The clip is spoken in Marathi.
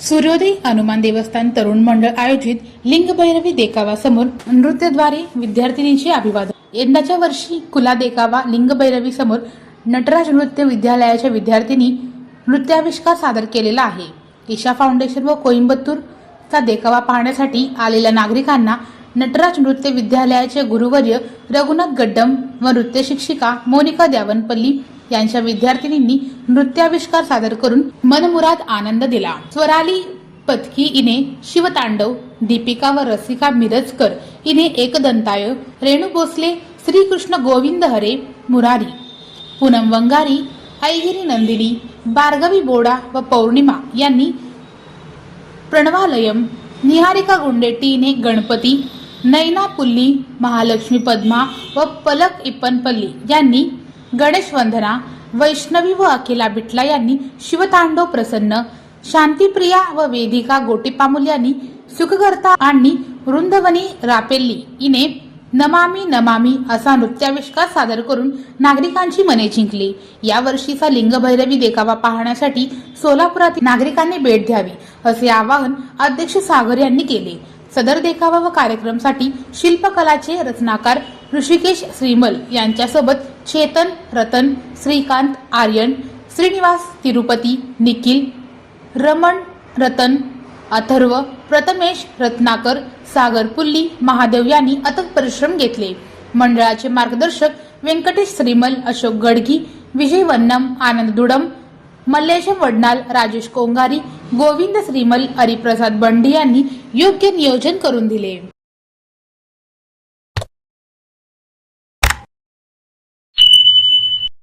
सूर्योदय हनुमान देवस्थान तरुण मंडळ आयोजित लिंग भैरवी देखावा समोर नृत्यद्वारे विद्यार्थिनींचे अभिवादन. यंदाच्या वर्षी कुला देखावा लिंग भैरवी समोर नटराज नृत्य विद्यालयाच्या विद्यार्थिनी नृत्याविष्कार सादर केलेला आहे. ईशा फाउंडेशन व कोइंबतूरचा देखावा पाहण्यासाठी आलेल्या नागरिकांना नटराज नृत्य विद्यालयाचे गुरुवर्य रघुनाथ गड्डम व नृत्य शिक्षिका मोनिका द्यावनपल्ली यांच्या विद्यार्थिनींनी नृत्याविष्कार सादर करून मनमुराद आनंद दिला. स्वराली पथकी इने शिवतांडव दीपिका व रसिका मिरजकर इने एकदंताय रेणू भोसले श्रीकृष्ण गोविंद हरे मुरारी. पूनम वंगारी ऐगिरी नंदिनी बार्गवी बोडा व पौर्णिमा यांनी प्रणवालयम निहारिका गुंडेटी इने गणपती नैना पुल्ली महालक्ष्मी पद्मा व पलक इप्पनपल्ली यांनी गणेश वंदना वैष्णवी व अखिला बिटला यांनी शिवतांडव प्रसन्न शांतिप्रिया व वेदिका गोटीपामुल यांनी सुखकर्ता आणि वृंदवनी रापेल्ली इने नमामी नमामी असा नृत्याविष्कार सादर करून नागरिकांची मने जिंकली. या वर्षीचा लिंगभैरवी देखावा पाहण्यासाठी सोलापुरातील नागरिकांनी भेट द्यावी असे आवाहन अध्यक्ष सागर यांनी केले. सदर देखावा व कार्यक्रमासाठी शिल्पकलाचे रचनाकार ऋषिकेश श्रीमल यांच्यासोबत चेतन रतन श्रीकांत आर्यन श्रीनिवास तिरुपती निखिल रमण रतन अथर्व प्रथमेश रत्नाकर सागर पुल्ली महादेव यांनी अथक परिश्रम घेतले. मंडळाचे मार्गदर्शक व्यंकटेश श्रीमल अशोक गडगी विजय वन्नम आनंद दुडम मल्लेशम वडनाल राजेश कोंगारी गोविंद श्रीमल हरिप्रसाद बंडी यांनी योग्य नियोजन करून दिले.